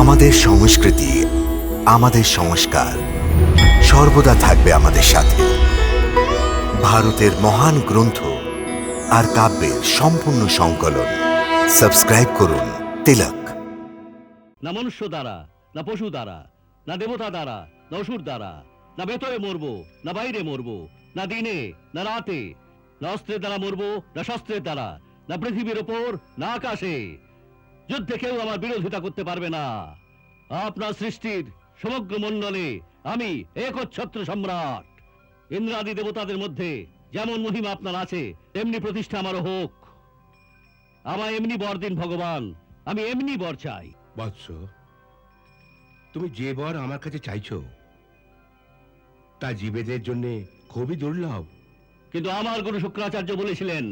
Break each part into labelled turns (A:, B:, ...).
A: আমাদের সংস্কৃতি, আমাদের সংস্কার সর্বদা থাকবে আমাদের সাথে। ভারতের মহান গ্রন্থ আর কাব্যের সম্পূর্ণ সংকলন। সাবস্ক্রাইব করুন তিলক।
B: না মনুষ্য দ্বারা, না পশু দ্বারা, না দেবতা দ্বারা, না অসুর দ্বারা, না ভেতরে মরবো, না বাইরে মরবো, না দিনে, না রাতে, না অস্ত্রের দ্বারা মরবো, না শস্ত্রের দ্বারা, না পৃথিবীর ওপর, না আকাশে। যুদ্ধে কেউ আমার বিরোধিতা করতে পারবে না। আপনার সৃষ্টির সমগ্র মণ্ডলে আমি একচ্ছত্র সম্রাট। ইন্দ্রাদি দেবতাদের মধ্যে যেমন মহিমা আপনার আছে তেমনি প্রতিষ্ঠা আমারও হোক। আমায় এমনি বর দিন ভগবান আমি এমনি বর চাই।
C: বৎস তুমি যে বর আমার কাছে চাইছো তা জীবেদের জন্য খুবই দুর্লভ।
B: কিন্তু আমার গুরু শুক্রাচার্য বলেছিলেন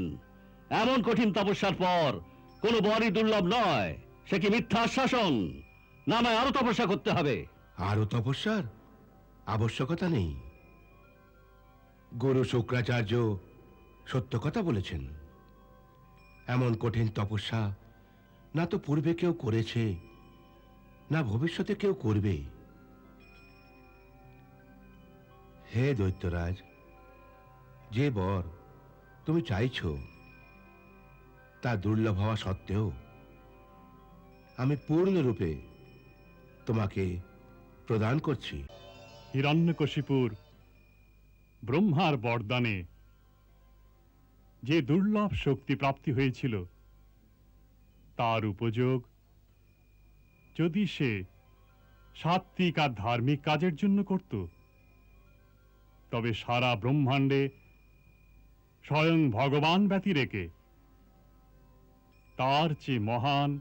B: এমন কঠিন তপস্যার পর কোনো বরই দুর্লভ নয়। সে কি মিথ্যা আশ্বাসন? না আমায় আরও তপস্যা করতে হবে।
C: আরও তপস্যার? আবশ্যকতা নেই। গুরু শুক্রাচার্য সত্য কথা বলেছেন। এমন কঠিন তপস্যা না তো পূর্বে কেউ করেছে, না ভবিষ্যতে কেউ করবে। হে দৈত্যরাজ, যে বর তুমি চাইছো তা দুর্লভ হওয়া সত্ত্বেও আমি পূর্ণরূপে তোমাকে প্রদান করছি।
D: হিরণ্যকশিপুর, ব্রহ্মার বরদানে যে দুর্লভ শক্তি প্রাপ্তি হয়েছিল, তার উপযোগ যদি সে সাত্ত্বিক আর ধার্মিক কাজের জন্য করত, তবে সারা ব্রহ্মাণ্ডে স্বয়ং ভগবান ব্যতি রেখে তার চেয়ে মহান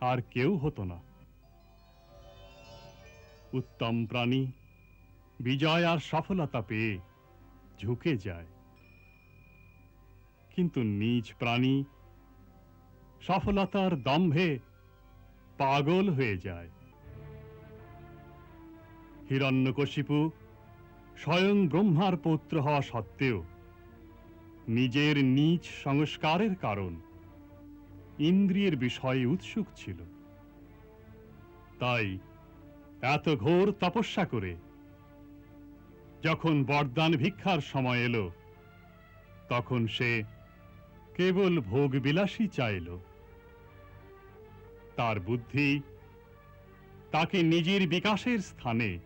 D: আর কেউ হতো না। উত্তম প্রাণী বিজয় আর সফলতা পেয়ে ঝুঁকে যায়। কিন্তু নিজ প্রাণী সফলতার দম্ভে পাগল হয়ে যায়। হিরণ্যকশিপু স্বয়ং ব্রহ্মার পৌত্র হওয়া সত্ত্বেও নিজের নিজ সংস্কারের কারণ ইন্দ্রিয়ের বিষয়ে উৎসুক ছিল। তাই এত ঘোর তপস্যা করে যখন বরদান ভিক্ষার সময় এলো, তখন সে কেবল ভোগ বিলাসী চাইল। তার বুদ্ধি তাকে নিজের বিকাশের স্থানে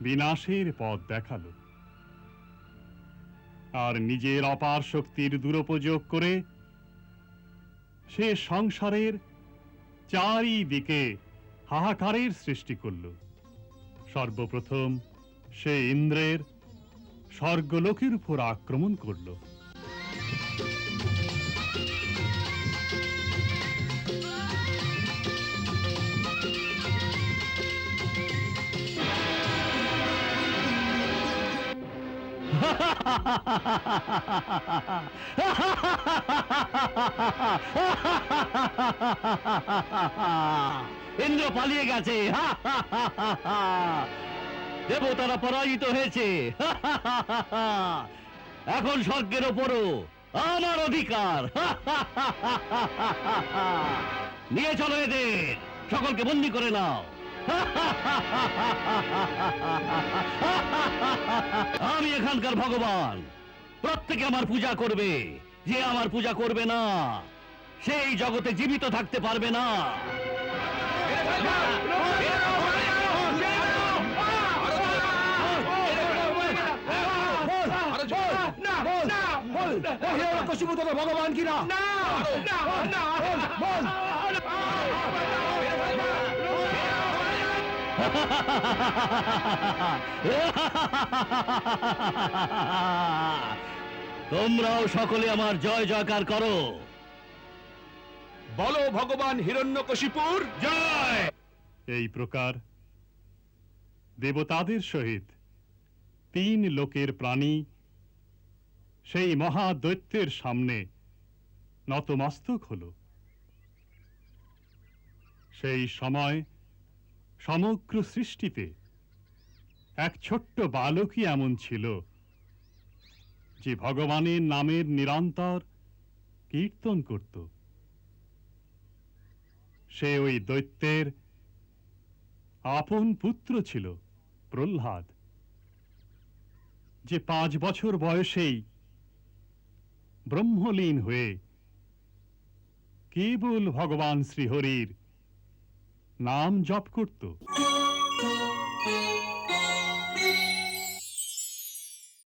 D: বিনাশের পথ দেখাল। আর নিজের অপার শক্তির দুরুপযোগ করে সে সংসারের চারিদিকে হাহাকারের সৃষ্টি করল। সর্বপ্রথম সে ইন্দ্রের স্বর্গলোকের উপর আক্রমণ করল।
B: ইন্দ্র পালিয়ে গেছে। দেবতারা পরাজিত হয়েছে। এখন স্বর্গের ওপরও আমার অধিকার। নিয়ে চলো এদের। সকলকে বন্দি করে নাও। আমি এখানকার ভগবান। প্রত্যেকে আমার পূজা করবে। যে আমার পূজা করবে না সেই জগতে জীবিত থাকতে পারবে না।
C: ভগবান কিনা
B: তোমরাও সকলে আমার জয় জয়কার করো।
C: বলো ভগবান হিরণ্যকশিপুর। জয়!
D: এই প্রকার দেবতাদের সহিত তিন লোকের প্রাণী সেই মহাদৈত্যের সামনে নতমস্তক হল। সেই সময় সমগ্র সৃষ্টিতে এক ছোট্ট বালকই এমন ছিল যে ভগবানের নামের নিরন্তর কীর্তন করত, সে ওই দৈত্যের আপন পুত্র ছিল, প্রহ্লাদ, যে পাঁচ বছর বয়সেই ব্রহ্মলীন হয়ে কেবল ভগবান শ্রীহরির নাম জপ করত।